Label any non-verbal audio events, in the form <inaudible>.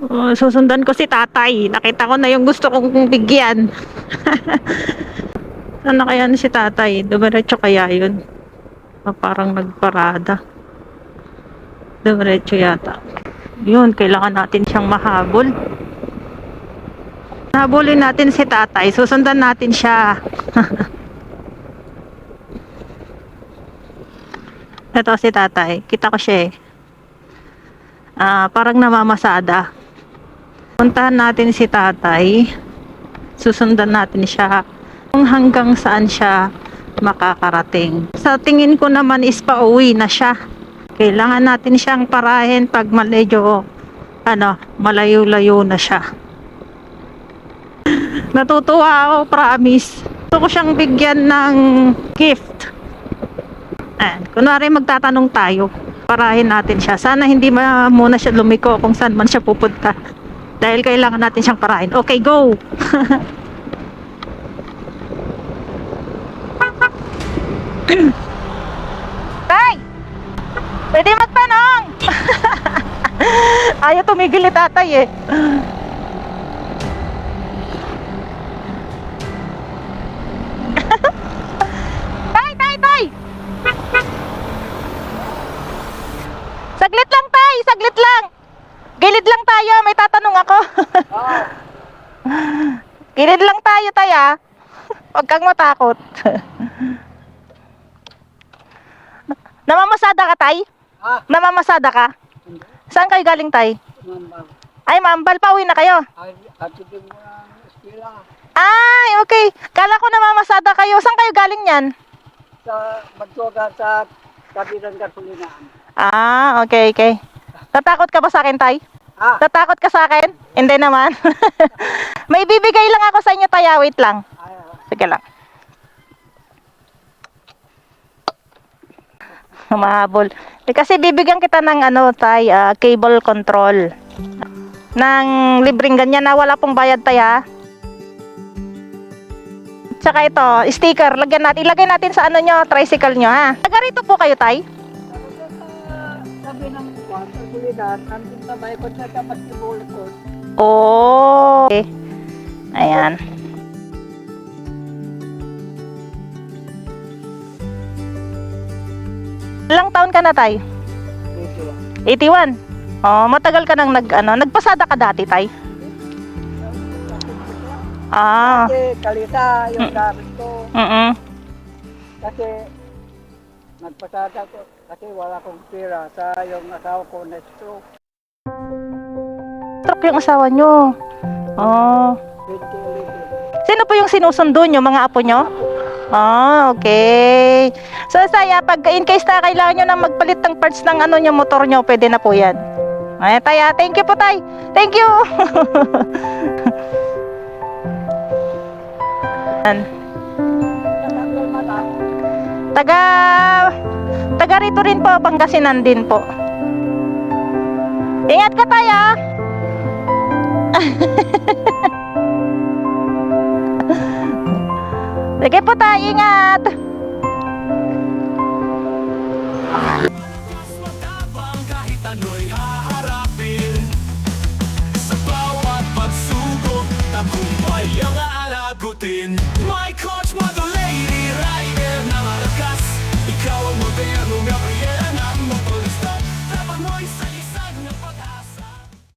Oh, susundan ko si tatay. Nakita ko na yung gusto kong bigyan. <laughs> Sana kaya na si tatay? Dumiretso kaya yun? O parang nagparada. Dumiretso yata. Yun, kailangan natin siyang mahabol. Habulin natin si tatay. Susundan natin siya. <laughs> Ito si tatay. Kita ko siya eh. Ah, parang namamasada. Puntahan natin si tatay. Susundan natin siya kung hanggang saan siya makakarating. Sa tingin ko naman is pauwi na siya. Kailangan natin siyang parahin pag medyo ano, malayo-layo na siya. Natutuwa ako, promise. Gusto ko siyang bigyan ng gift. Ayan, kunwari magtatanong tayo, parahin natin siya. Sana hindi ma muna siya lumiko kung saan man siya pupunta. Dahil kailangan natin siyang parahin. Okay, go! <laughs> Tay! Pwede magtanong! <laughs> Ayaw tumigil ni tatay eh. <laughs> tay, tay, tay! Saglit lang, tay! Saglit lang! Gilid lang tayo, may tatanong ako. <laughs> Gilid lang tayo, tay ah. <laughs> Huwag kang matakot. <laughs> Namamasada ka, tay? Ah, Namamasada ka? Saan kayo galing, tay? mama. Ay, mambal, pauwi na kayo. Ay, ato din mo ang eskwela Ay, okay. Kala ko namamasada kayo. Saan kayo galing yan? sa Magtuga sa tabi ng gasolinaan. Ah, okay, okay. Tatakot ka ba sa akin, tay? Ah, Tatakot ka sa akin? Hindi naman. <laughs> May bibigay lang ako sa inyo, tay. ah. Wait lang. Sige lang. Mahabol. Eh, kasi bibigyan kita ng ano, tay, ah, cable control. Ng libreng ganyan na wala pong bayad, tay, ha? Tsaka ito, sticker. Lagyan natin, ilagay natin sa ano nyo, tricycle nyo, ha? Taga rito po kayo, tay? Sa sa gasolinaan, nandun sa may kotse basketball court. Oh. Okay. Ayan. Ilang taon ka na, tay? Dito. 81. Oh, matagal ka nang nag ano, nagpasada ka dati, tay? Ah. Kasi kalita yung Mm. gamit ko. Mm. Kasi nagpasada ko kasi wala akong pera sa yung asawa ko na stroke. Truck yung asawa nyo. Oh. 2011. Sino po yung sinusundo nyo, mga apo nyo? Ah, okay. So, saya, pag in case na kailangan nyo nang magpalit ng parts ng ano nyo, motor nyo, pwede na po yan. Ay, taya, thank you po, tay. Thank you. <laughs> Taga, taga rito rin po, Pangasinan din po. Ingat ka, tay, ah. <laughs> Sige po tayo, ingat.